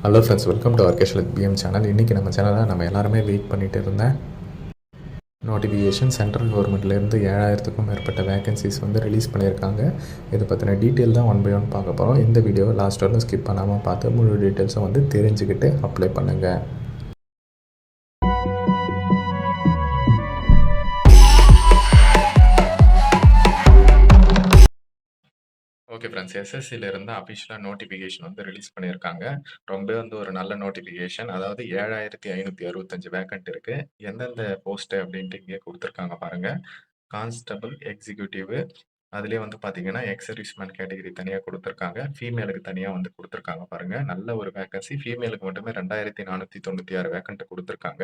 Hello friends welcome to ஆர்கேஷல் PM channel இன்றைக்கி நம்ம சேனலில் நம்ம எல்லாருமே வெயிட் பண்ணிட்டு இருந்தேன். நோட்டிஃபிகேஷன் சென்ட்ரல் கவர்மெண்ட்லேருந்து ஏழாயிரத்துக்கும் மேற்பட்ட வேகன்சிஸ் வந்து ரிலீஸ் பண்ணியிருக்காங்க. இதை பற்றின டீட்டெயில் தான் ஒன் பை ஒன் பார்க்க போகிறோம் இந்த வீடியோவை லாஸ்ட் வரலும் ஸ்கிப் பண்ணாமல் பார்த்து முழு டீட்டெயில்ஸும் வந்து தெரிஞ்சுக்கிட்டு அப்ளை பண்ணுங்கள் ஓகே ஃப்ரெண்ட்ஸ் எஸ்எஸ்சியிலேருந்து அஃபிஷியலாக நோட்டிஃபிகேஷன் வந்து ரிலீஸ் பண்ணியிருக்காங்க ரொம்ப வந்து ஒரு நல்ல நோட்டிஃபிகேஷன் அதாவது ஏழாயிரத்தி ஐநூற்றி அறுபத்தஞ்சு வேக்கண்ட் இருக்குது எந்தெந்த போஸ்ட்டு அப்படின்ட்டு இங்கே கொடுத்துருக்காங்க பாருங்கள் கான்ஸ்டபிள் எக்ஸிக்யூட்டிவ் அதுலேயே வந்து பார்த்தீங்கன்னா எக்ஸர்விஸ்மேன் கேட்டகரி தனியாக கொடுத்துருக்காங்க. ஃபீமேலுக்கு தனியாக வந்து கொடுத்துருக்காங்க பாருங்கள் நல்ல ஒரு வேகன்சி ஃபீமேலுக்கு மட்டுமே ரெண்டாயிரத்தி நானூற்றி தொண்ணூற்றி ஆறு வேக்கண்ட் கொடுத்துருக்காங்க.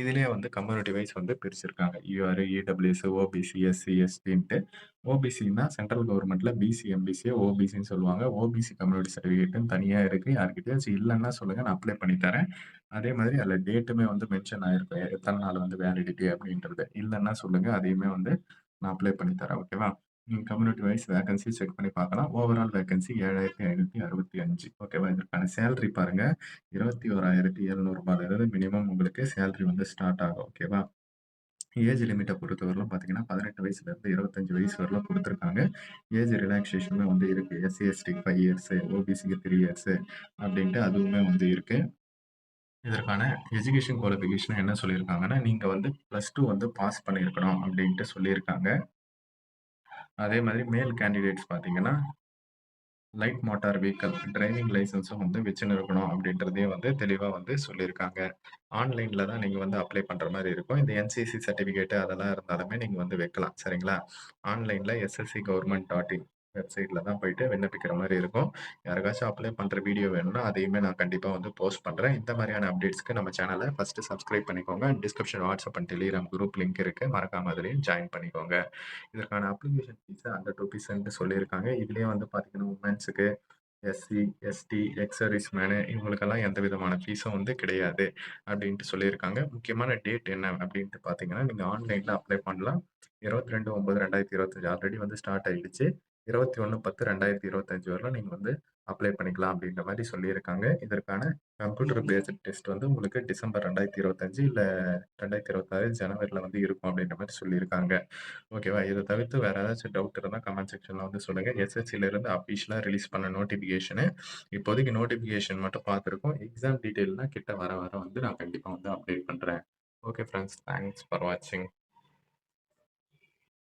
இதுலேயே வந்து கம்யூனிட்டி வைஸ் வந்து பிரிச்சிருக்காங்க. யூஆர் இடபிள்யூஎஸ் ஓபிசி எஸ்சி எஸ்டின்ட்டு ஓபிசின்னா சென்ட்ரல் கவர்மெண்ட்ல பிசி எம்பிசி ஓபிசின்னு சொல்லுவாங்க. ஓபிசி கம்யூனிட்டி சர்டிஃபிகேட்டும் தனியாக இருக்குது யார்கிட்டயாச்சும் இல்லைன்னா சொல்லுங்கள் நான் அப்ளை பண்ணி தரேன். அதே மாதிரி அதில் டேட்டுமே வந்து மென்ஷன் ஆகிருக்கும் எத்தனை நாள் வந்து வேலிடிட்டி அப்படின்றது. இல்லைன்னா சொல்லுங்கள் அதையுமே வந்து நான் அப்ளை பண்ணி தரேன். ஓகேவா கம்யூனிட்டி வைஸ் வேகன்சி செக் பண்ணி பார்க்கலாம். ஓவரால் வேகன்சி ஏழாயிரத்தி ஐநூற்றி அறுபத்தி அஞ்சு. ஓகேவா இதற்கான சேலரி பாருங்கள் இருபத்தி ஓராயிரத்தி எழுநூறுபாலேருந்து மினிமம் உங்களுக்கு சேலரி வந்து ஸ்டார்ட் ஆகும். ஓகேவா ஏஜ் லிமிட்டை பொறுத்தவரையிலும் பார்த்தீங்கன்னா பதினெட்டு வயசுலேருந்து இருபத்தஞ்சு வயசு வரலாம் கொடுத்துருக்காங்க. ஏஜ் ரிலாக்ஸேஷனுமே வந்து இருக்குது எஸ்சி எஸ்டி ஃபைவ் இயர்ஸு ஓபிசிக்கு த்ரீ இயர்ஸு அப்படின்ட்டு அதுவுமே வந்து இருக்குது இதற்கான எஜுகேஷன் குவாலிஃபிகேஷன் என்ன சொல்லியிருக்காங்கன்னா நீங்கள் வந்து ப்ளஸ் டூ வந்து பாஸ் பண்ணியிருக்கணும் அப்படின்ட்டு சொல்லியிருக்காங்க. அதே மாதிரி மேல் கேண்டிடேட்ஸ் பார்த்தீங்கன்னா லைட் மோட்டார் வெஹிக்கல் டிரைவிங் லைசன்ஸும் வந்து வச்சுன்னு இருக்கணும் அப்படின்றதையும் வந்து தெளிவாக வந்து சொல்லியிருக்காங்க. ஆன்லைனில் தான் நீங்கள் வந்து அப்ளை பண்ணுற மாதிரி இருக்கும். இந்த என்சிசி சர்டிஃபிகேட்டு அதெல்லாம் இருந்தாலுமே நீங்கள் வந்து வைக்கலாம். சரிங்களா? ஆன்லைனில் எஸ்எஸ்சி கவர்மெண்ட் டாட் இன் வெப்சைட்டில் தான் போயிட்டு விண்ணப்பிக்கிற மாதிரி இருக்கும். யாருக்காச்சும் அப்ளை பண்ணுற வீடியோ வேணும்னா அதையுமே நான் கண்டிப்பாக வந்து போஸ்ட் பண்ணுறேன் இந்த மாதிரியான அப்டேட்ஸ்க்கு நம்ம சேனலை ஃபஸ்ட்டு சப்ஸ்கிரைப் பண்ணிக்கோங்க. Description WhatsApp and Telegram group link இருக்குது மறக்காம அதுலேயும் ஜாயின் பண்ணிக்கோங்க. இதற்கான அப்ளிகேஷன் ஃபீஸை ஹண்ட்ரட் ருபீஸ்ன்ட்டு சொல்லியிருக்காங்க. இதுலேயே வந்து பார்த்தீங்கன்னா உமன்ஸுக்கு SC ST ex service men இவங்களுக்கெல்லாம் எந்த விதமான ஃபீஸும் வந்து கிடையாது அப்படின்ட்டு சொல்லியிருக்காங்க. முக்கியமான டேட் என்ன அப்படின்ட்டு பார்த்தீங்கன்னா நீங்கள் ஆன்லைனில் அப்ளை பண்ணலாம். இருபத்தி ரெண்டு ஒம்பது ரெண்டாயிரத்தி இருபத்தஞ்சு ஆல்ரெடி வந்து ஸ்டார்ட் ஆகிடுச்சு இருபத்தி ஒன்று பத்து ரெண்டாயிரத்தி இருபத்தஞ்சு வரலாம் நீங்கள் வந்து அப்ளை பண்ணிக்கலாம் அப்படின்ற மாதிரி சொல்லியிருக்காங்க. இதற்கான கம்ப்யூட்டர் பேஸ்ட் டெஸ்ட் வந்து உங்களுக்கு டிசம்பர் ரெண்டாயிரத்தி இருபத்தஞ்சு இல்லை ரெண்டாயிரத்தி இருபத்தாறு ஜனவரியில் வந்து இருக்கும் அப்படின்ற மாதிரி சொல்லியிருக்காங்க. ஓகேவா இதை தவிர்த்து வேறு ஏதாச்சும் டவுட் இருந்தால் கமெண்ட் செக்ஷனில் வந்து சொல்லுங்கள் எஸ்எஸ்சிலேருந்து அஃபிஷியலாக ரிலீஸ் பண்ண நோட்டிஃபிகேஷனு இப்போதைக்கு நோட்டிஃபிகேஷன் மட்டும் பார்த்துருக்கோம். எக்ஸாம் டீட்டெயில்னால் கிட்ட வர வர வந்து நான் கண்டிப்பாக வந்து அப்டேட் பண்ணுறேன் ஓகே ஃப்ரெண்ட்ஸ் தேங்க்ஸ் ஃபார் வாட்சிங்